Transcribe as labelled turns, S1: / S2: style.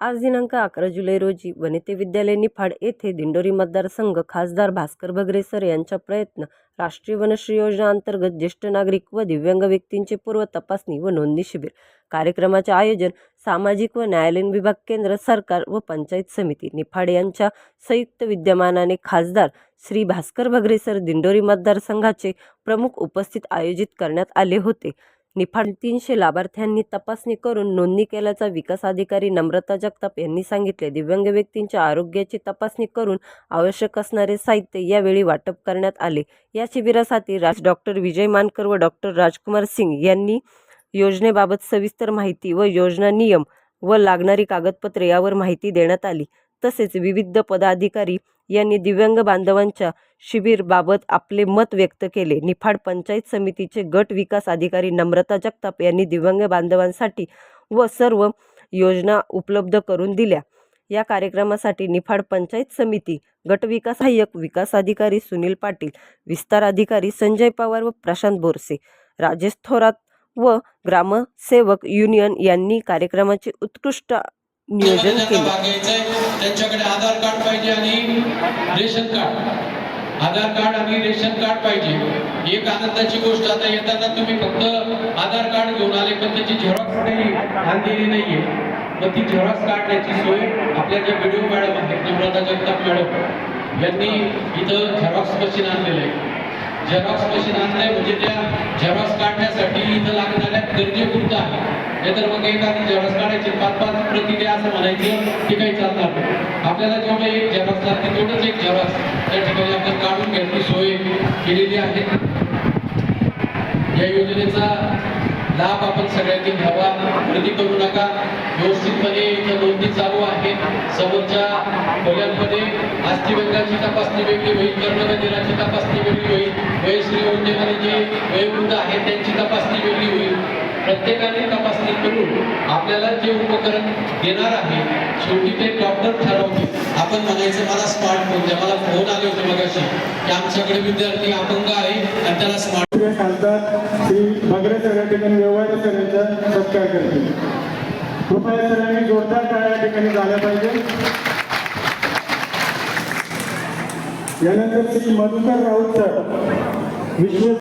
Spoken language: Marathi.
S1: आज दिनांक अकरा जुलै रोजी वनिते विद्यालय निफाड येथे दिंडोरी मतदारसंघ खासदार भास्कर बगरे सर यांच्या प्रयत्न राष्ट्रीय वनश्री योजना अंतर्गत ज्येष्ठ नागरिक व दिव्यांग व्यक्तींचे पूर्व तपासणी व नोंदणी शिबिर. कार्यक्रमाचे आयोजन सामाजिक व न्यायालयीन विभाग केंद्र सरकार व पंचायत समिती निफाड यांच्या संयुक्त विद्यमानाने खासदार श्री भास्कर बगरे सर दिंडोरी मतदारसंघाचे प्रमुख उपस्थित आयोजित करण्यात आले होते. निफाड तीनशे लाभार्थ्यांनी तपासणी करून नोंदणी केल्याचा विकास अधिकारी नम्रता जगताप यांनी सांगितले. दिव्यांग व्यक्तींच्या आरोग्याची तपासणी करून आवश्यक असणारे साहित्य यावेळी वाटप करण्यात आले. या शिबिरासाठी राज डॉक्टर विजय मानकर व डॉक्टर राजकुमार सिंग यांनी योजनेबाबत सविस्तर माहिती व योजना नियम व लागणारी कागदपत्रे यावर माहिती देण्यात आली. तसेच विविध पदाधिकारी यांनी दिव्यांग बांधवांच्या शिबिरबाबत आपले मत व्यक्त केले. निफाड पंचायत समितीचे गट विकास अधिकारी नम्रता जगताप यांनी दिव्यांग बांधवांसाठी व सर्व योजना उपलब्ध करून दिल्या. या कार्यक्रमासाठी निफाड पंचायत समिती गटविकास सहाय्यक विकास अधिकारी सुनील पाटील विस्तार अधिकारी संजय पवार व प्रशांत बोरसे राजेश थोरात व ग्रामसेवक युनियन यांनी कार्यक्रमाची उत्कृष्ट नियोजन केले.
S2: त्यांच्याकडे आधार कार्ड पाहिजे आणि रेशन कार्ड. आधार कार्ड आणि रेशन कार्ड पाहिजे. एक आनंदाची गोष्ट आता येताना तुम्ही फक्त आधार कार्ड घेऊन आले पण त्याची झेरॉक्स काही आणलेली नाहीये. मग ती झेरॉक्स काढण्याची सोय आपल्या ज्या व्हिडिओ मॅडम आहेत नम्रता जगताप मॅडम यांनी इथं झेरॉक्स मशीन आणलेलं आहे. झेरॉक्स मशीन आणलंय म्हणजे त्या झेरॉक्स गरजेपुरतं नाहीतर मग एखादी झेरॉक्स काढायची पाच पाच प्रति द्या असं म्हणायचं ते काही चालणार नाही. आपल्याला जेवढं एक झेरॉक्स लागते तेवढंच एक झेरॉक्स त्या ठिकाणी आपण काढून घ्यायची सोय केलेली आहे. या योजनेचा लाभ आपण सगळ्यांनी घ्यावा. गर्दी करू नका. व्यवस्थितपणे इथं नोंदणी चालू आहे. समोरच्या खोल्यांमध्ये अस्थिव्यंगाची तपासणी वेगळी होईल कर्णबंदिराची तपासणी वेगळी होईल. वयश्री योजनेमध्ये जे वयोवृद्ध आहेत त्यांची तपासणी प्रत्येकाने तपासणी करून आपल्याला जे उपकरण देणार आहे शेवटी ते डॉक्टर ठरवतील. आपण म्हणायचं मला स्मार्टफोन द्या. मला फोन आले होते मगाशी. की आमच्याकडे विद्यार्थी अपंग आहे आणि त्याला स्मार्ट
S3: खासदार श्री बगरे सर या ठिकाणी व्यवहार करण्याचा सत्कार करतील. कृपया सगळ्यांनी जोरदार टाळ्या ठिकाणी झाल्या पाहिजे. यानंतर श्री मधुकर राऊत सर विश्व